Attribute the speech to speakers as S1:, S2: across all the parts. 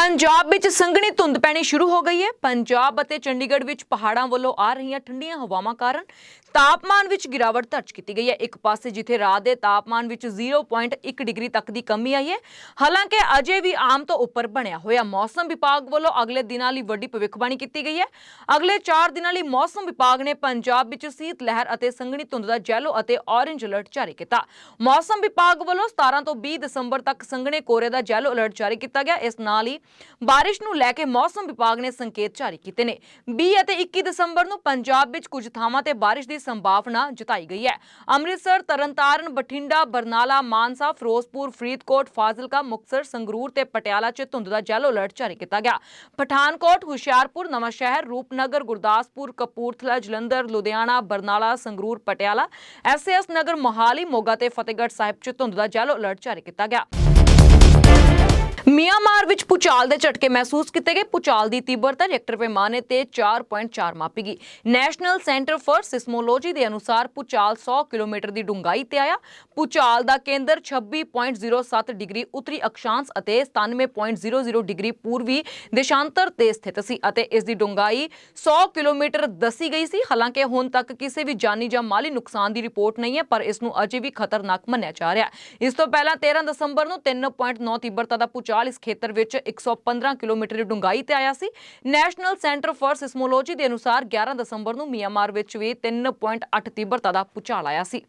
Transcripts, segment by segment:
S1: ਪੰਜਾਬ ਵਿੱਚ ਸੰਘਣੀ ਧੁੰਦ ਪੈਣੀ ਸ਼ੁਰੂ ਹੋ ਗਈ ਹੈ। ਪੰਜਾਬ ਅਤੇ ਚੰਡੀਗੜ੍ਹ ਵਿੱਚ ਪਹਾੜਾਂ ਵੱਲੋਂ ਆ ਰਹੀਆਂ ਠੰਡੀਆਂ ਹਵਾਵਾਂ ਕਾਰਨ ਤਾਪਮਾਨ ਵਿੱਚ ਗਿਰਾਵਟ ਦਰਜ ਕੀਤੀ ਗਈ ਹੈ। ਇੱਕ ਪਾਸੇ ਜਿੱਥੇ ਰਾਤ ਦੇ ਤਾਪਮਾਨ ਵਿੱਚ 0.1 ਡਿਗਰੀ ਤੱਕ ਦੀ ਕਮੀ ਆਈ ਹੈ, ਹਾਲਾਂਕਿ ਅਜੇ ਵੀ ਆਮ ਤੋਂ ਉੱਪਰ ਬਣਿਆ ਹੋਇਆ ਮੌਸਮ ਵਿਭਾਗ ਵੱਲੋਂ ਅਗਲੇ ਦਿਨਾਂ ਲਈ ਵੱਡੀ ਭਵਿੱਖਬਾਣੀ ਕੀਤੀ ਗਈ ਹੈ। ਅਗਲੇ 4 ਦਿਨਾਂ ਲਈ ਮੌਸਮ ਵਿਭਾਗ ਨੇ ਪੰਜਾਬ ਵਿੱਚ ਸੀਤ ਲਹਿਰ ਅਤੇ ਸੰਘਣੀ ਧੁੰਦ ਦਾ ਜੈਲੋ ਅਤੇ ਔਰੇਂਜ ਅਲਰਟ ਜਾਰੀ ਕੀਤਾ। ਮੌਸਮ ਵਿਭਾਗ ਵੱਲੋਂ 17 ਤੋਂ 20 ਦਸੰਬਰ ਤੱਕ ਸੰਘਣੇ ਕੋਰੇ ਦਾ ਜੈਲੋ ਅਲਰਟ ਜਾਰੀ ਕੀਤਾ ਗਿਆ। ਇਸ ਨਾਲ ਹੀ ਬਾਰਿਸ਼ ਨੂੰ ਲੈ ਕੇ ਮੌਸਮ ਵਿਭਾਗ ਨੇ ਸੰਕੇਤ ਜਾਰੀ ਕੀਤੇ ਨੇ। 20 ਅਤੇ 21 ਦਸੰਬਰ ਨੂੰ ਪੰਜਾਬ ਵਿੱਚ ਕੁਝ ਥਾਵਾਂ ਤੇ ਬਾਰਿਸ਼ ਦੀ ਸੰਭਾਵਨਾ ਜਤਾਈ ਗਈ ਹੈ। ਅੰਮ੍ਰਿਤਸਰ, ਤਰਨਤਾਰਨ, ਬਠਿੰਡਾ, ਬਰਨਾਲਾ, ਮਾਨਸਾ, ਫਿਰੋਜ਼ਪੁਰ, ਫਰੀਦਕੋਟ, ਫਾਜ਼ਿਲਕਾ, ਮੁਕਤਸਰ, ਸੰਗਰੂਰ ਤੇ ਪਟਿਆਲਾ 'ਚ ਧੁੰਦ ਦਾ ਯੈਲੋ ਅਲਰਟ ਜਾਰੀ ਕੀਤਾ ਗਿਆ। ਪਠਾਨਕੋਟ, ਹੁਸ਼ਿਆਰਪੁਰ, ਨਵਾਂਸ਼ਹਿਰ, ਰੂਪਨਗਰ, ਗੁਰਦਾਸਪੁਰ, ਕਪੂਰਥਲਾ, ਜਲੰਧਰ, ਲੁਧਿਆਣਾ, ਬਰਨਾਲਾ, ਸੰਗਰੂਰ, ਪਟਿਆਲਾ ਐਸਐਸ ਨਗਰ, ਮੋਹਾਲੀ, ਮੋਗਾ ਤੇ ਫਤਿਹਗੜ੍ਹ ਸਾਹਿਬ 'ਚ ਧੁੰਦ ਦਾ ਯੈਲੋ ਅਲਰਟ ਜਾਰੀ ਕੀਤਾ ਗਿਆ। ਮਿਆਂਮਾਰ ਵਿੱਚ ਪੁਚਾਲ ਦੇ ਝਟਕੇ ਮਹਿਸੂਸ ਕੀਤੇ ਗਏ। ਪੁਚਾਲ ਦੀ ਤੀਬਰਤਾ ਰੈਕਟਰ ਪੈਮਾਨੇ ਤੇ 4.4 ਮਾਪੀ ਗਈ। ਨੈਸ਼ਨਲ ਸੈਂਟਰ ਫਾਰ ਸਿਸਮੋਲੋਜੀ ਦੇ ਅਨੁਸਾਰ ਪੁਚਾਲ 100 ਕਿਲੋਮੀਟਰ ਦੀ ਡੂੰਘਾਈ ਤੇ ਆਇਆ। ਪੁਚਾਲ ਦਾ ਕੇਂਦਰ 26.07 ਡਿਗਰੀ ਉੱਤਰੀ ਅਕਸ਼ਾਂਸ਼ ਅਤੇ 97.00 ਡਿਗਰੀ ਪੂਰਬੀ ਦੇਸ਼ਾਂਤਰ ਤੇ ਸਥਿਤ ਸੀ ਅਤੇ ਇਸ ਦੀ ਡੂੰਘਾਈ 100 ਕਿਲੋਮੀਟਰ ਦੱਸੀ ਗਈ ਸੀ। ਹਾਲਾਂਕਿ ਹੁਣ ਤੱਕ ਕਿਸੇ ਵੀ ਜਾਨੀ ਜਾਂ ਮਾਲੀ ਨੁਕਸਾਨ ਦੀ ਰਿਪੋਰਟ ਨਹੀਂ ਹੈ, ਪਰ ਇਸ ਨੂੰ ਅਜੇ ਵੀ ਖਤਰਨਾਕ ਮੰਨਿਆ ਜਾ ਰਿਹਾ ਹੈ। ਇਸ ਤੋਂ ਪਹਿਲਾਂ 13 ਦਸੰਬਰ ਨੂੰ 3.9 ਤੀਬਰਤਾ ਦਾ ਪੁਚਾਲ ਇਸ ਖੇਤਰ ਵਿੱਚ 115 ਕਿਲੋਮੀਟਰ ਦੀ ਡੂੰਘਾਈ ਤੇ ਆਇਆ ਸੀ। ਨੈਸ਼ਨਲ ਸੈਂਟਰ ਫਾਰ ਸਿਸਮੋਲੋਜੀ ਦੇ ਅਨੁਸਾਰ 11 ਦਸੰਬਰ ਨੂੰ ਮਿਆਂਮਾਰ ਵਿੱਚ ਵੀ 3.8 ਤੀਬਰਤਾ ਦਾ ਭੂਚਾਲ ਆਇਆ ਸੀ।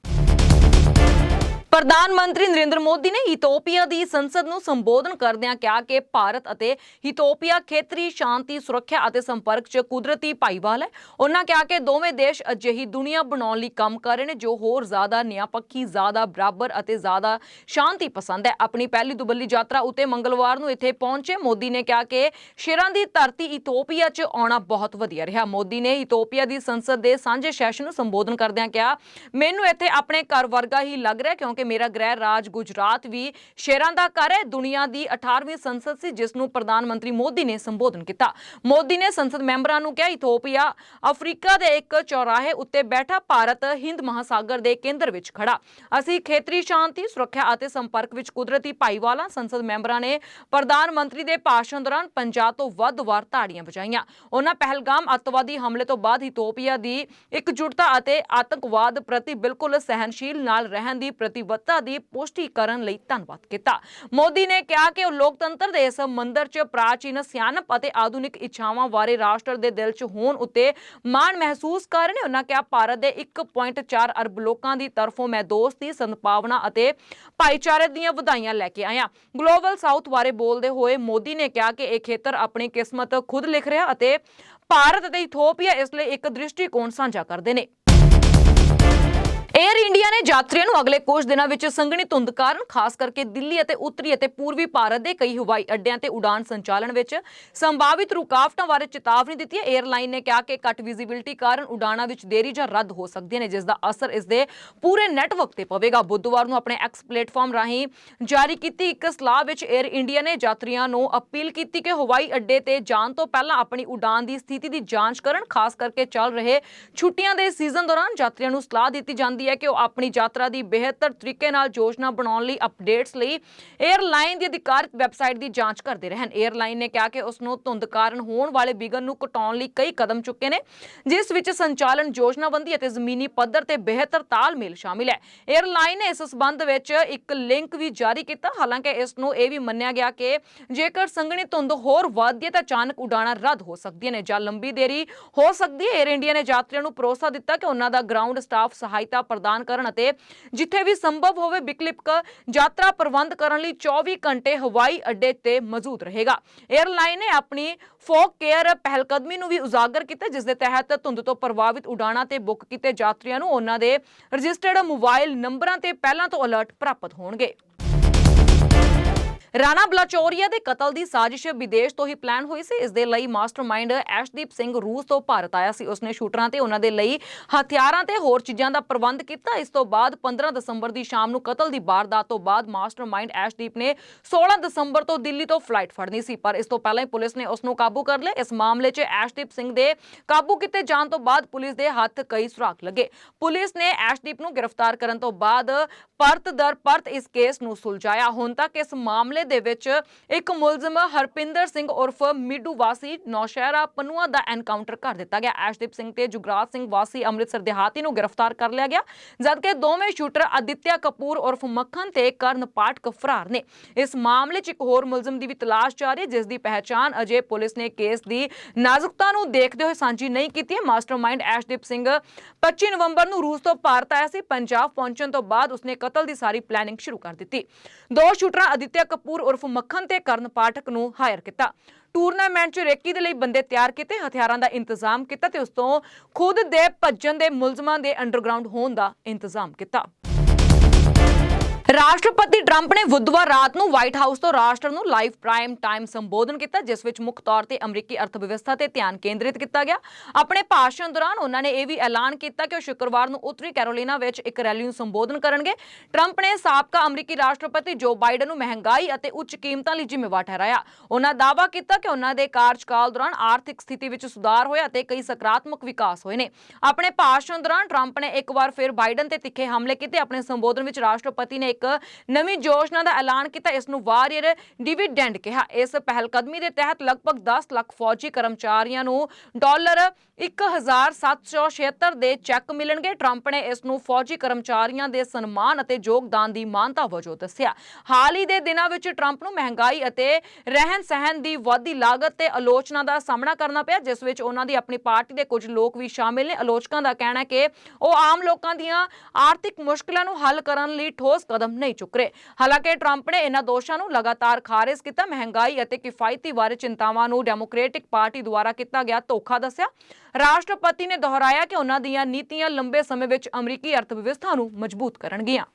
S1: ਪ੍ਰਧਾਨ ਮੰਤਰੀ ਨਰਿੰਦਰ ਮੋਦੀ ਨੇ ਇਥੋਪੀਆ ਦੀ ਸੰਸਦ ਨੂੰ ਸੰਬੋਧਨ ਕਰਦਿਆਂ ਕਿਹਾ ਕਿ ਭਾਰਤ ਅਤੇ ਇਥੋਪੀਆ ਖੇਤਰੀ ਸ਼ਾਂਤੀ, ਸੁਰੱਖਿਆ ਅਤੇ ਸੰਪਰਕ 'ਚ ਕੁਦਰਤੀ ਭਾਈਵਾਲ ਹੈ। ਉਹਨਾਂ ਕਿਹਾ ਕਿ ਦੋਵੇਂ ਦੇਸ਼ ਅਜਿਹੀ ਦੁਨੀਆ ਬਣਾਉਣ ਲਈ ਕੰਮ ਕਰ ਰਹੇ ਨੇ ਜੋ ਹੋਰ ਜ਼ਿਆਦਾ ਨਿਆਪੱਖੀ ਜ਼ਿਆਦਾ ਬਰਾਬਰ ਅਤੇ ਜ਼ਿਆਦਾ ਸ਼ਾਂਤੀ ਪਸੰਦ ਹੈ। ਆਪਣੀ ਪਹਿਲੀ ਦੁਬੱਲੀ ਯਾਤਰਾ ਉਤੇ ਮੰਗਲਵਾਰ ਨੂੰ ਇੱਥੇ ਪਹੁੰਚੇ ਮੋਦੀ ਨੇ ਕਿਹਾ ਕਿ ਸ਼ੇਰਾਂ ਦੀ ਧਰਤੀ ਇਥੋਪੀਆ 'ਚ ਆਉਣਾ ਬਹੁਤ ਵਧੀਆ ਰਿਹਾ। ਮੋਦੀ ਨੇ ਇਥੋਪੀਆ ਦੀ ਸੰਸਦ ਦੇ ਸਾਂਝੇ ਸੈਸ਼ਨ ਨੂੰ ਸੰਬੋਧਨ ਕਰਦਿਆਂ ਕਿਹਾ, ਮੈਨੂੰ ਇੱਥੇ ਆਪਣੇ ਘਰ ਵਰਗਾ ਹੀ ਲੱਗ ਰਿਹਾ ਕਿਉਂਕਿ ਮੇਰਾ ਗ੍ਰਹਿ ਰਾਜ ਗੁਜਰਾਤ ਵੀ ਸ਼ੇਰਾਂ ਦਾ ਘਰ ਹੈ। ਦੁਨੀਆ ਦੀ 18ਵੀਂ ਸੰਸਦ ਸੀ, ਜਿਸ ਨੂੰ ਪ੍ਰਧਾਨ ਮੰਤਰੀ ਮੋਦੀ ਨੇ ਸੰਬੋਧਨ ਕੀਤਾ। ਮੋਦੀ ਨੇ ਸੰਸਦ ਮੈਂਬਰਾਂ ਨੂੰ ਕਿਹਾ, ਇਥੋਪੀਆ, ਅਫਰੀਕਾ ਦੇ ਇੱਕ ਚੌਰਾਹੇ ਉੱਤੇ ਬੈਠਾ ਭਾਰਤ ਹਿੰਦ ਮਹਾਸਾਗਰ ਦੇ ਕੇਂਦਰ ਵਿੱਚ ਖੜਾ। ਅਸੀਂ ਖੇਤਰੀ ਸ਼ਾਂਤੀ, ਸੁਰੱਖਿਆ ਅਤੇ ਸੰਪਰਕ ਵਿੱਚ ਕੁਦਰਤੀ ਭਾਈਵਾਲਾ, ਸੰਸਦ ਮੈਂਬਰਾਂ ਨੇ ਪ੍ਰਧਾਨ ਮੰਤਰੀ ਦੇ ਭਾਸ਼ਣ ਦੌਰਾਨ 50 ਤੋਂ ਵੱਧ ਵਾਰ ਤਾੜੀਆਂ ਵਜਾਈਆਂ। ਉਹਨਾਂ ਪਹਿਲਗਾਮ ਅੱਤਵਾਦੀ ਹਮਲੇ ਤੋਂ ਬਾਅਦ ਇਥੋਪੀਆ ਦੀ ਇਕਜੁੱਟਤਾ ਅਤੇ ਆਤੰਕਵਾਦ ਪ੍ਰਤੀ ਬਿਲਕੁਲ ਸਹਿਨਸ਼ੀਲ ਨਾਲ ਰਹਿਣ ਦੀ ਪ੍ਰਤੀ ਪ੍ਰਤੀਬੱਧਤਾ ਦੀ ਪੁਸ਼ਟੀ ਕਰਨ ਲਈ ਧੰਨਵਾਦ ਕੀਤਾ। ਮੋਦੀ ਨੇ ਕਿਹਾ ਕਿ ਉਹ ਲੋਕਤੰਤਰ ਦੇ ਇਸ ਮੰਦਰ 'ਚ ਪ੍ਰਾਚੀਨ ਸਿਆਣਪ ਅਤੇ ਆਧੁਨਿਕ ਇੱਛਾਵਾਂ ਵਾਲੇ ਰਾਸ਼ਟਰ ਦੇ ਦਿਲ 'ਚ ਹੋਣ ਉੱਤੇ ਮਾਣ ਮਹਿਸੂਸ ਕਰ ਰਹੇ ਨੇ। ਉਹਨਾਂ ਕਿਹਾ, ਭਾਰਤ ਦੇ 1.4 ਅਰਬ ਲੋਕਾਂ ਦੀ ਤਰਫੋਂ ਮੈਂ ਦੋਸਤੀ ਸਦਭਾਵਨਾ ਅਤੇ ਭਾਈਚਾਰੇ ਦੀਆਂ ਵਧਾਈਆਂ ਲੈ ਕੇ ਆਇਆ। ਗਲੋਬਲ ਸਾਊਥ ਬਾਰੇ ਬੋਲਦੇ ਹੋਏ ਮੋਦੀ ਨੇ ਕਿਹਾ ਕਿ ਇਹ ਖੇਤਰ ਆਪਣੀ ਕਿਸਮਤ ਖੁਦ ਲਿਖ ਰਿਹਾ ਅਤੇ ਭਾਰਤ ਅਤੇ ਇਥੋਪੀਆ ਇਸ ਲਈ ਇੱਕ ਦ੍ਰਿਸ਼ਟੀਕੋਣ ਸਾਂਝਾ ਕਰਦੇ ਨੇ। ਏਅਰ ਇੰਡੀਆ ਨੇ ਯਾਤਰੀਆਂ ਨੂੰ ਅਗਲੇ ਕੁਝ ਦਿਨਾਂ ਵਿੱਚ ਸੰਘਣੀ ਧੁੰਦ ਕਾਰਨ, ਖਾਸ ਕਰਕੇ ਦਿੱਲੀ ਅਤੇ ਉੱਤਰੀ ਅਤੇ ਪੂਰਬੀ ਭਾਰਤ ਦੇ ਕਈ ਹਵਾਈ ਅੱਡਿਆਂ ਤੇ ਉਡਾਨ ਸੰਚਾਲਨ ਵਿੱਚ ਸੰਭਾਵਿਤ ਰੁਕਾਵਟਾਂ ਬਾਰੇ ਚੇਤਾਵਨੀ ਦਿੱਤੀ ਹੈ। 에ਅਰਲਾਈਨ ਨੇ ਕਿਹਾ ਕਿ ਘੱਟ ਵਿਜ਼ਿਬਿਲਟੀ ਕਾਰਨ ਉਡਾਣਾਂ ਵਿੱਚ ਦੇਰੀ ਜਾਂ ਰੱਦ ਹੋ ਸਕਦੀਆਂ ਨੇ, ਜਿਸ ਦਾ ਅਸਰ ਇਸ ਦੇ ਪੂਰੇ ਨੈਟਵਰਕ ਤੇ ਪਵੇਗਾ। ਬੁੱਧਵਾਰ ਨੂੰ ਆਪਣੇ ਐਕਸ ਪਲੇਟਫਾਰਮ ਰਾਹੀਂ ਜਾਰੀ ਕੀਤੀ ਇੱਕ ਸਲਾਹ ਵਿੱਚ ਏਅਰ ਇੰਡੀਆ ਨੇ ਯਾਤਰੀਆਂ ਨੂੰ ਅਪੀਲ ਕੀਤੀ ਕਿ ਹਵਾਈ ਅੱਡੇ ਤੇ ਜਾਣ ਤੋਂ ਪਹਿਲਾਂ ਆਪਣੀ ਉਡਾਨ ਦੀ ਸਥਿਤੀ ਦੀ ਜਾਂਚ ਕਰਨ, ਖਾਸ ਕਰਕੇ ਚੱਲ ਰਹੇ ਛੁੱਟੀਆਂ ਦੇ ਸੀਜ਼ਨ ਦੌਰਾਨ ਯਾਤਰੀਆਂ ਨੂੰ ਸਲਾਹ ਦਿੱਤੀ ਜਾਂਦੀ ਹੈ। ਹੈ ਕਿ ਉਹ ਆਪਣੀ ਯਾਤਰਾ ਦੀ ਬਿਹਤਰ ਤਰੀਕੇ ਨਾਲ ਯੋਜਨਾ ਬਣਾਉਣ ਲਈ ਅਪਡੇਟਸ ਲਈ 에ਅਰਲਾਈਨ ਦੀ ਅਧਿਕਾਰਤ ਵੈਬਸਾਈਟ ਦੀ ਜਾਂਚ ਕਰਦੇ ਰਹਿਣ 에ਅਰਲਾਈਨ ਨੇ ਕਿਹਾ ਕਿ ਉਸ ਨੂੰ ਧੁੰਦ ਕਾਰਨ ਹੋਣ ਵਾਲੇ ਵਿਗਨ ਨੂੰ ਘਟਾਉਣ ਲਈ ਕਈ ਕਦਮ ਚੁੱਕੇ ਨੇ, ਜਿਸ ਵਿੱਚ ਸੰਚਾਲਨ ਯੋਜਨਾਬੰਦੀ ਅਤੇ ਜ਼ਮੀਨੀ ਪੱਧਰ ਤੇ ਬਿਹਤਰ ਤਾਲਮੇਲ ਸ਼ਾਮਿਲ ਹੈ। 에ਅਰਲਾਈਨ ਨੇ ਇਸ ਸਬੰਧ ਵਿੱਚ ਇੱਕ ਲਿੰਕ ਵੀ ਜਾਰੀ ਕੀਤਾ। ਹਾਲਾਂਕਿ ਇਸ ਨੂੰ ਇਹ ਵੀ ਮੰਨਿਆ ਗਿਆ ਕਿ ਜੇਕਰ ਸੰਘਣੀ ਧੁੰਦ ਹੋਰ ਵੱਧਦੀ ਹੈ ਤਾਂ ਅਚਾਨਕ ਉਡਾਣਾਂ ਰੱਦ ਹੋ ਸਕਦੀਆਂ ਨੇ ਜਾਂ ਲੰਬੀ ਦੇਰੀ ਹੋ ਸਕਦੀ ਹੈ। 에ਅਰ ਇੰਡੀਆ ਨੇ ਯਾਤਰੀਆਂ ਨੂੰ ਭਰੋਸਾ ਦਿੱਤਾ ਕਿ ਉਹਨਾਂ ਦਾ ਗਰਾਊਂਡ ਸਟਾਫ ਸਹਾਇਤਾ ਪ੍ਰਦਾਨ ਕਰਨ ਅਤੇ ਜਿੱਥੇ ਵੀ ਸੰਭਵ ਹੋਵੇ ਵਿਕਲਪਿਕ ਯਾਤਰਾ ਪ੍ਰਬੰਧ ਕਰਨ ਲਈ 24 ਘੰਟੇ ਹਵਾਈ ਅੱਡੇ ਤੇ ਮੌਜੂਦ ਰਹੇਗਾ। 에ਅਰਲਾਈਨ ਨੇ ਆਪਣੀ ਫੋਕ ਕੇਅਰ ਪਹਿਲਕਦਮੀ ਨੂੰ ਵੀ ਉਜਾਗਰ ਕੀਤਾ, ਜਿਸ ਦੇ ਤਹਿਤ ਧੁੰਦ ਤੋਂ ਪ੍ਰਭਾਵਿਤ ਉਡਾਣਾਂ ਤੇ ਬੁੱਕ ਕੀਤੇ ਯਾਤਰੀਆਂ ਨੂੰ ਉਹਨਾਂ ਦੇ ਰਜਿਸਟਰਡ ਮੋਬਾਈਲ ਨੰਬਰਾਂ ਤੇ ਪਹਿਲਾਂ ਤੋਂ ਅਲਰਟ ਪ੍ਰਾਪਤ ਹੋਣਗੇ। ਰਾਣਾ ਬਲਾਚੌਰੀਆ ਦੇ ਕਤਲ ਦੀ ਸਾਜ਼ਿਸ਼ ਵਿਦੇਸ਼ ਤੋਂ ਹੀ ਪਲਾਨ ਹੋਈ ਸੀ। ਇਸ ਦੇ ਲਈ ਮਾਸਟਰਮਾਈਂਡ ਐਸ਼ਦੀਪ ਸਿੰਘ ਰੂਸ ਤੋਂ ਭਾਰਤ ਆਇਆ ਸੀ। ਉਸਨੇ ਸ਼ੂਟਰਾਂ ਤੇ ਉਹਨਾਂ ਦੇ ਲਈ ਹਥਿਆਰਾਂ ਤੇ ਹੋਰ ਚੀਜ਼ਾਂ ਦਾ ਪ੍ਰਬੰਧ ਕੀਤਾ। ਇਸ ਤੋਂ ਬਾਅਦ 15 ਦਸੰਬਰ ਦੀ ਸ਼ਾਮ ਨੂੰ ਕਤਲ ਦੀ ਵਾਰਦਾਤ ਤੋਂ ਬਾਅਦ ਮਾਸਟਰਮਾਈਂਡ ਐਸ਼ਦੀਪ ਨੇ 16 ਦਸੰਬਰ ਤੋਂ ਦਿੱਲੀ ਤੋਂ ਫਲਾਈਟ ਫੜਨੀ ਸੀ। ਪਰ ਇਸ ਤੋਂ ਪਹਿਲਾਂ ਹੀ ਪੁਲਿਸ ਨੇ ਉਸ ਨੂੰ ਕਾਬੂ ਕਰ ਲਿਆ। ਇਸ ਮਾਮਲੇ 'ਚ ਐਸ਼ਦੀਪ ਸਿੰਘ ਦੇ ਕਾਬੂ ਕੀਤੇ ਜਾਣ ਤੋਂ ਬਾਅਦ ਪੁਲਿਸ ਦੇ ਹੱਥ ਕਈ ਸੁਰਾਖ ਲੱਗੇ। ਪੁਲਿਸ ਨੇ ਐਸ਼ਦੀਪ ਨੂੰ ਗ੍ਰਿਫਤਾਰ ਕਰਨ ਤੋਂ ਬਾਅਦ ਪਰਤ ਦਰ ਪਰਤ ਇਸ ਕੇਸ ਨੂੰ ਸੁਲਝਾਇਆ। ਹੁਣ ਤੱਕ ਇਸ ਮਾਮਲੇ ਦੇ ਵਿੱਚ ਇੱਕ ਮੁਲਜ਼ਮ ਹਰਪਿੰਦਰ ਸਿੰਘ ਉਰਫ ਮਿੱਡੂ ਵਾਸੀ ਨੌਸ਼ਹਿਰਾ ਪਨੂਆ ਦਾ ਐਨਕਾਊਂਟਰ ਕਰ ਦਿੱਤਾ ਗਿਆ। ਐਸ਼ਦੀਪ ਸਿੰਘ ਤੇ ਜੁਗਰਾਜ ਸਿੰਘ ਵਾਸੀ ਅੰਮ੍ਰਿਤਸਰ ਦਿਹਾਤੀ ਨੂੰ ਗ੍ਰਿਫਤਾਰ ਕਰ ਲਿਆ ਗਿਆ, ਜਦਕਿ ਦੋਵੇਂ ਸ਼ੂਟਰ ਅਦਿੱਤਿਆ ਕਪੂਰ ਉਰਫ ਮੱਖਣ ਤੇ ਕਰਨ ਪਾਟਕ ਫਰਾਰ ਨੇ। ਇਸ ਮਾਮਲੇ 'ਚ ਇੱਕ ਹੋਰ ਮੁਲਜ਼ਮ ਦੀ ਵੀ ਤਲਾਸ਼ ਜਾਰੀ ਹੈ ਜਿਸ ਦੀ ਪਹਿਚਾਣ ਅਜੇ ਪੁਲਿਸ ਨੇ ਕੇਸ ਦੀ ਨਾਜ਼ੁਕਤਾ ਨੂੰ ਦੇਖਦੇ ਹੋਏ ਸਾਂਝੀ ਨਹੀਂ ਕੀਤੀ। ਹੈ ਮਾਸਟਰਮਾਈਂਡ ਐਸ਼ਦੀਪ ਸਿੰਘ 25 ਨਵੰਬਰ ਨੂੰ ਰੂਸ ਤੋਂ ਭਾਰਤ ਆਇਆ ਸੀ। ਪੰਜਾਬ ਪਹੁੰਚਣ ਤੋਂ ਬਾਅਦ ਉਸਨੇ ਕਤਲ ਦੀ ਸਾਰੀ ਪਲੈਨਿੰਗ ਸ਼ੁਰੂ ਕਰ ਦਿੱਤੀ। ਦੋ ਸ਼ੂਟਰਾਂ ਅਦਿੱਤਿਆ ਕਪੂਰ ਉਰਫ ਮੱਖਣ ਤੇ ਕਰਨ ਪਾਠਕ ਨੂੰ ਹਾਇਰ ਕੀਤਾ। ਟੂਰਨਾਮੈਂਟ 'ਚ ਰੇਕੀ ਦੇ ਲਈ ਬੰਦੇ ਤਿਆਰ ਕੀਤੇ, ਹਥਿਆਰਾਂ ਦਾ ਇੰਤਜ਼ਾਮ ਕੀਤਾ ਤੇ ਉਸ ਤੋਂ ਖੁਦ ਦੇ ਭੱਜਣ ਦੇ ਮੁਲਜ਼ਮਾਂ ਦੇ ਅੰਡਰਗਰਾਉਂਡ ਹੋਣ ਦਾ ਇੰਤਜ਼ਾਮ ਕੀਤਾ। ਰਾਸ਼ਟਰਪਤੀ ਟਰੰਪ ਨੇ ਬੁੱਧਵਾਰ ਰਾਤ ਨੂੰ ਵਾਈਟ ਹਾਊਸ ਤੋਂ ਰਾਸ਼ਟਰ ਨੂੰ ਲਾਈਵ ਪ੍ਰਾਈਮ ਟਾਈਮ ਸੰਬੋਧਨ ਕੀਤਾ, ਜਿਸ ਵਿੱਚ ਮੁੱਖ ਤੌਰ ਤੇ ਅਮਰੀਕੀ ਅਰਥਵਿਵਸਥਾ ਤੇ ਧਿਆਨ ਕੇਂਦਰਿਤ ਕੀਤਾ ਗਿਆ। ਆਪਣੇ ਭਾਸ਼ਣ ਦੌਰਾਨ ਉਹਨਾਂ ਨੇ ਇਹ ਵੀ ਐਲਾਨ ਕੀਤਾ ਕਿ ਉਹ ਸ਼ੁੱਕਰਵਾਰ ਨੂੰ ਉੱਤਰੀ ਕੈਰੋਲੀਨਾ ਵਿੱਚ ਇੱਕ ਰੈਲੀ ਨੂੰ ਸੰਬੋਧਨ ਕਰਨਗੇ। ਟਰੰਪ ਨੇ ਸਾਬਕਾ ਅਮਰੀਕੀ ਰਾਸ਼ਟਰਪਤੀ ਜੋ ਬਾਈਡਨ ਨੂੰ ਮਹਿੰਗਾਈ ਅਤੇ ਉੱਚ ਕੀਮਤਾਂ ਲਈ ਜ਼ਿੰਮੇਵਾਰ ਠਹਿਰਾਇਆ। ਉਹਨਾਂ ਦਾਅਵਾ ਕੀਤਾ ਕਿ ਉਹਨਾਂ ਦੇ ਕਾਰਜਕਾਲ ਦੌਰਾਨ ਆਰਥਿਕ ਸਥਿਤੀ ਵਿੱਚ ਸੁਧਾਰ ਹੋਇਆ ਅਤੇ ਕਈ ਸਕਾਰਾਤਮਕ ਵਿਕਾਸ ਹੋਏ ਨੇ। ਆਪਣੇ ਭਾਸ਼ਣ ਦੌਰਾਨ ਟਰੰਪ ਨੇ ਇੱਕ ਵਾਰ ਫਿਰ ਬਾਈਡਨ ਤੇ ਤਿੱਖੇ ਹਮਲੇ ਕੀਤੇ। ਆਪਣੇ ਸੰਬੋਧਨ ਵਿੱਚ ਰਾਸ਼ਟਰਪਤੀ ਨੇ ਇੱਕ ਨਵੀਂ ਯੋਜਨਾ ਦਾ ਐਲਾਨ ਕੀਤਾ, ਇਸ ਨੂੰ ਵਾਰੀਅਰ ਡਿਵੀਡੈਂਡ ਕਿਹਾ। ਇਸ ਪਹਿਲਕਦਮੀ ਦੇ ਤਹਿਤ ਲਗਭਗ 10 ਲੱਖ ਫੌਜੀ ਕਰਮਚਾਰੀਆਂ ਨੂੰ ਡਾਲਰ 1776 ਦੇ ਚੈੱਕ ਮਿਲਣਗੇ। ਟਰੰਪ ਨੇ ਇਸ ਨੂੰ ਫੌਜੀ ਕਰਮਚਾਰੀਆਂ ਦੇ ਸਨਮਾਨ ਅਤੇ ਯੋਗਦਾਨ ਦੀ ਮਾਨਤਾ ਵਜੋਂ ਦੱਸਿਆ। ਹਾਲ ਹੀ ਦੇ ਦਿਨਾਂ ਵਿੱਚ ਟਰੰਪ ਨੂੰ ਮਹਿੰਗਾਈ ਅਤੇ ਰਹਿਣ ਸਹਿਣ ਦੀ ਵਾਧੀ ਲਾਗਤ ਤੇ ਆਲੋਚਨਾ ਦਾ ਸਾਹਮਣਾ ਕਰਨਾ ਪਿਆ, ਜਿਸ ਵਿੱਚ ਉਹਨਾਂ ਦੀ ਆਪਣੀ ਪਾਰਟੀ ਦੇ ਕੁਝ ਲੋਕ ਵੀ ਸ਼ਾਮਿਲ ਨੇ। ਆਲੋਚਕਾਂ ਦਾ ਕਹਿਣਾ ਹੈ ਕਿ ਉਹ ਆਮ ਲੋਕਾਂ ਦੀਆਂ ਆਰਥਿਕ ਮੁਸ਼ਕਲਾਂ ਨੂੰ ਹੱਲ ਕਰਨ ਲਈ ਠੋਸ ਕਦਮ ਨਹੀਂ ਚੁੱਕ ਰਹੇ। ਹਾਲਾਂਕਿ ਟਰੰਪ ਨੇ ਇਹਨਾਂ ਦੋਸ਼ਾਂ ਨੂੰ ਲਗਾਤਾਰ ਖਾਰਿਜ ਕੀਤਾ, ਮਹਿੰਗਾਈ ਅਤੇ ਕਿਫਾਇਤੀ ਬਾਰੇ ਚਿੰਤਾਵਾਂ ਨੂੰ ਡੈਮੋਕ੍ਰੈਟਿਕ ਪਾਰਟੀ ਦੁਆਰਾ ਕੀਤਾ ਗਿਆ ਧੋਖਾ ਦੱਸਿਆ। ਰਾਸ਼ਟਰਪਤੀ ਨੇ ਦੁਹਰਾਇਆ ਕਿ ਉਹਨਾਂ ਦੀਆਂ ਨੀਤੀਆਂ ਲੰਬੇ ਸਮੇਂ ਵਿੱਚ ਅਮਰੀਕੀ ਅਰਥ ਵਿਵਸਥਾ ਨੂੰ ਮਜ਼ਬੂਤ ਕਰਨਗੀਆਂ।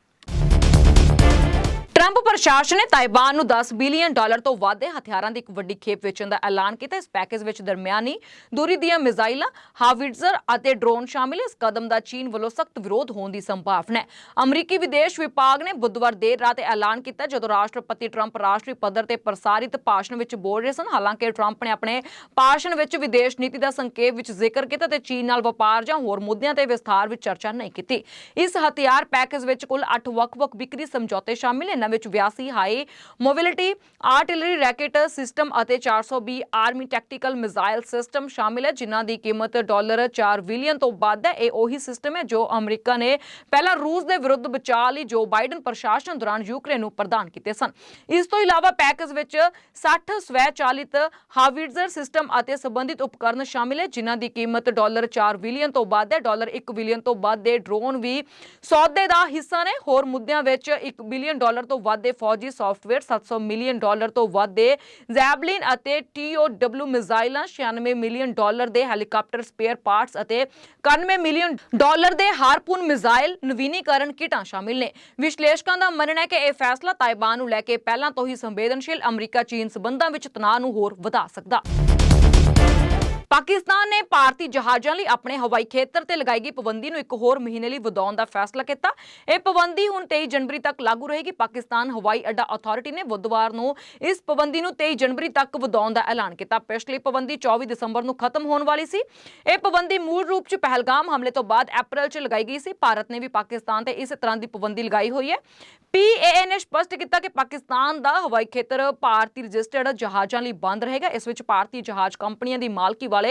S1: ਟਰੰਪ ਪ੍ਰਸ਼ਾਸਨ ਨੇ ਤਾਇਵਾਨ ਨੂੰ 10 ਬਿਲੀਅਨ ਡਾਲਰ ਤੋਂ ਵੱਧ ਦੇ ਹਥਿਆਰਾਂ ਦੀ ਇੱਕ ਵੱਡੀ ਖੇਪ ਵੇਚਣ ਦਾ ਐਲਾਨ ਕੀਤਾ। ਇਸ ਪੈਕੇਜ ਵਿੱਚ ਦਰਮਿਆਨੀ ਦੂਰੀ ਦੀਆਂ ਮਿਜ਼ਾਈਲਾਂ ਹਾਵਿਟਜ਼ਰ ਅਤੇ ਡਰੋਨ ਸ਼ਾਮਿਲ ਇਸ ਕਦਮ ਦਾ ਚੀਨ ਵੱਲੋਂ ਸਖਤ ਵਿਰੋਧ ਹੋਣ ਦੀ ਸੰਭਾਵਨਾ ਹੈ। ਅਮਰੀਕੀ ਵਿਦੇਸ਼ ਵਿਭਾਗ ਨੇ ਬੁੱਧਵਾਰ ਦੇਰ ਰਾਤ ਐਲਾਨ ਕੀਤਾ ਜਦੋਂ ਰਾਸ਼ਟਰਪਤੀ ਟਰੰਪ ਰਾਸ਼ਟਰੀ ਪੱਧਰ ਤੇ ਪ੍ਰਸਾਰਿਤ ਭਾਸ਼ਣ ਵਿੱਚ ਬੋਲ ਰਹੇ ਸਨ। ਹਾਲਾਂਕਿ ਟਰੰਪ ਨੇ ਆਪਣੇ ਭਾਸ਼ਣ ਵਿੱਚ ਵਿਦੇਸ਼ ਨੀਤੀ ਦਾ ਸੰਖੇਪ ਵਿੱਚ ਜ਼ਿਕਰ ਕੀਤਾ ਤੇ ਚੀਨ ਨਾਲ ਵਪਾਰ ਜਾਂ ਹੋਰ ਮੁੱਦਿਆਂ ਤੇ ਵਿਸਥਾਰ ਵਿੱਚ ਚਰਚਾ ਨਹੀਂ ਕੀਤੀ। ਇਸ ਹਥਿਆਰ ਪੈਕੇਜ ਵਿੱਚ ਕੁੱਲ 8 ਵੱਖ-ਵੱਖ ਵਿਕਰੀ ਸਮਝੌਤੇ ਸ਼ਾਮਿਲ ਨੇ। ਇਹਨਾਂ ਵਿੱਚ 82 high mobility artillery rocket system ਅਤੇ 420 ਆਰਮੀ ਟੈਕਟੀਕਲ ਮਿਜ਼ਾਈਲ ਸਿਸਟਮ ਸ਼ਾਮਿਲ ਹੈ, ਜਿਨ੍ਹਾਂ ਦੀ ਕੀਮਤ ਡਾਲਰ 4 ਬਿਲੀਅਨ ਤੋਂ ਵੱਧ ਹੈ। ਇਹ ਉਹੀ ਸਿਸਟਮ ਹੈ ਜੋ ਅਮਰੀਕਾ ਨੇ ਪਹਿਲਾਂ ਰੂਸ ਦੇ ਵਿਰੁੱਧ ਬਚਾਅ ਲਈ ਜੋ ਬਾਈਡਨ ਪ੍ਰਸ਼ਾਸਨ ਦੌਰਾਨ ਯੂਕਰੇਨ ਨੂੰ ਪ੍ਰਦਾਨ ਕੀਤੇ ਸਨ। ਇਸ ਤੋਂ ਇਲਾਵਾ ਪੈਕੇਜ ਵਿੱਚ 60 ਸਵੈਚਾਲਿਤ ਹਾਵਿਟਜ਼ਰ ਸਿਸਟਮ ਅਤੇ ਸੰਬੰਧਿਤ ਉਪਕਰਨ ਸ਼ਾਮਿਲ ਹੈ, ਜਿਨ੍ਹਾਂ ਦੀ ਕੀਮਤ ਡਾਲਰ 4 ਬਿਲੀਅਨ ਤੋਂ ਵੱਧ ਹੈ। ਡਾਲਰ 1 ਬਿਲੀਅਨ ਤੋਂ ਵੱਧ ਦੇ ਡਰੋਨ ਵੀ ਸੌਦੇ ਦਾ ਹਿੱਸਾ ਨੇ। ਹੋਰ ਮੁੱਦਿਆਂ ਵਿੱਚ 1 ਬਿਲੀਅਨ ਡਾਲਰ ਤੋਂ ਵੱਧ ਦੇ ਫੌਜੀ ਸੌਫਟਵੇਅਰ 700 ਮਿਲੀਅਨ ਡਾਲਰ ਤੋਂ ਵੱਧ ਦੇ ਜ਼ੈਬਲਿਨ ਅਤੇ ਟੀਓਡਬਲਯੂ ਮਿਜ਼ਾਈਲਾਂ 96 ਮਿਲੀਅਨ ਡਾਲਰ ਦੇ ਹੈਲੀਕਾਪਟਰ, ਸਪੇਅਰ ਪਾਰਟਸ ਅਤੇ 91 ਮਿਲੀਅਨ ਡਾਲਰ ਦੇ ਹਾਰਪੂਨ ਮਿਜ਼ਾਈਲ ਨਵੀਨੀਕਰਨ ਕਿਟਾਂ ਸ਼ਾਮਿਲ ਨੇ। ਵਿਸ਼ਲੇਸ਼ਕਾਂ ਦਾ ਮੰਨਣਾ ਹੈ ਕਿ ਇਹ ਫੈਸਲਾ ਤਾਇਬਾਨ ਨੂੰ ਲੈ ਕੇ ਪਹਿਲਾਂ ਤੋਂ ਹੀ ਸੰਵੇਦਨਸ਼ੀਲ ਅਮਰੀਕਾ ਚੀਨ ਸਬੰਧਾਂ ਵਿੱਚ ਤਣਾਅ ਨੂੰ ਹੋਰ ਵਧਾ ਸਕਦਾ। ਪਾਕਿਸਤਾਨ ਨੇ ਭਾਰਤੀ ਜਹਾਜ਼ਾਂ ਲਈ ਆਪਣੇ ਹਵਾਈ ਖੇਤਰ ਤੇ ਲਗਾਈ ਗਈ ਪਾਬੰਦੀ ਨੂੰ ਇੱਕ ਹੋਰ ਮਹੀਨੇ ਲਈ ਵਧਾਉਣ ਦਾ ਫੈਸਲਾ ਕੀਤਾ। ਇਹ ਪਾਬੰਦੀ ਹੁਣ 23 ਜਨਵਰੀ ਤੱਕ ਲਾਗੂ ਰਹੇਗੀ। ਪਾਕਿਸਤਾਨ ਹਵਾਈ ਅੱਡਾ ਅਥਾਰਟੀ ਨੇ ਬੁੱਧਵਾਰ ਨੂੰ ਇਸ ਪਾਬੰਦੀ ਨੂੰ 23 ਜਨਵਰੀ ਤੱਕ ਵਧਾਉਣ ਦਾ ਐਲਾਨ ਕੀਤਾ। ਪਿਛਲੀ ਪਾਬੰਦੀ 24 ਦਸੰਬਰ ਨੂੰ ਖਤਮ ਹੋਣ ਵਾਲੀ ਸੀ। ਇਹ ਪਾਬੰਦੀ ਮੂਲ ਰੂਪ 'ਚ ਪਹਿਲਗਾਮ ਹਮਲੇ ਤੋਂ ਬਾਅਦ ਅਪ੍ਰੈਲ 'ਚ ਲਗਾਈ ਗਈ ਸੀ। ਭਾਰਤ ਨੇ ਵੀ ਪਾਕਿਸਤਾਨ ਤੇ ਇਸ ਤਰ੍ਹਾਂ ਦੀ ਪਾਬੰਦੀ ਲਗਾਈ ਹੋਈ ਹੈ। ਪੀਏਏ ਨੇ ਸਪਸ਼ਟ ਕੀਤਾ ਕਿ ਪਾਕਿਸਤਾਨ ਦਾ ਹਵਾਈ ਖੇਤਰ ਭਾਰਤੀ ਰਜਿਸਟਰਡ ਜਹਾਜ਼ਾਂ ਲਈ ਬੰਦ ਰਹੇਗਾ। ਇਸ ਵਿੱਚ ਭਾਰਤੀ ਜਹਾਜ਼ ਕੰਪਨੀਆਂ ਦੀ ਮਾਲਕੀ ਵਾਲੇ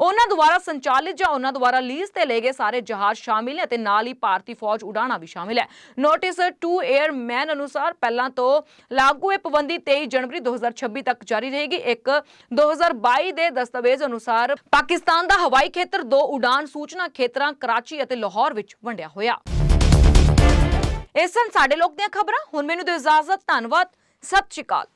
S1: ਉਹਨਾਂ ਦੁਆਰਾ ਸੰਚਾਲਿਤ ਜਾਂ ਉਹਨਾਂ ਦੁਆਰਾ ਲੀਜ਼ ਤੇ ਲਏ ਗਏ ਸਾਰੇ ਜਹਾਜ਼ ਸ਼ਾਮਿਲ ਨੇ ਅਤੇ ਨਾਲ ਹੀ ਭਾਰਤੀ ਫੌਜ ਉਡਾਣਾ ਵੀ ਸ਼ਾਮਿਲ ਹੈ। ਨੋਟਿਸ ਟੂ 에ਅਰ ਮੈਨ ਅਨੁਸਾਰ ਪਹਿਲਾਂ ਤੋਂ ਲਾਗੂ ਇਹ ਪਾਬੰਦੀ 23 ਜਨਵਰੀ 2026 ਤੱਕ ਜਾਰੀ ਰਹੇਗੀ। ਇੱਕ 2022 ਦੇ ਦਸਤਾਵੇਜ਼ ਅਨੁਸਾਰ ਪਾਕਿਸਤਾਨ ਦਾ ਹਵਾਈ ਖੇਤਰ, ਦੋ ਉਡਾਨ ਸੂਚਨਾ ਖੇਤਰਾਂ ਕਰਾਚੀ ਅਤੇ ਲਾਹੌਰ ਵਿੱਚ ਵੰਡਿਆ ਹੋਇਆ। ਇਸ ਸਨ ਸਾਡੇ ਲੋਕ ਦੀਆਂ ਖਬਰਾਂ। ਹੁਣ ਮੈਨੂੰ ਦਿਓ ਇਜਾਜ਼ਤ। ਧੰਨਵਾਦ। ਸਤਿ ਸ਼੍ਰੀ ਅਕਾਲ।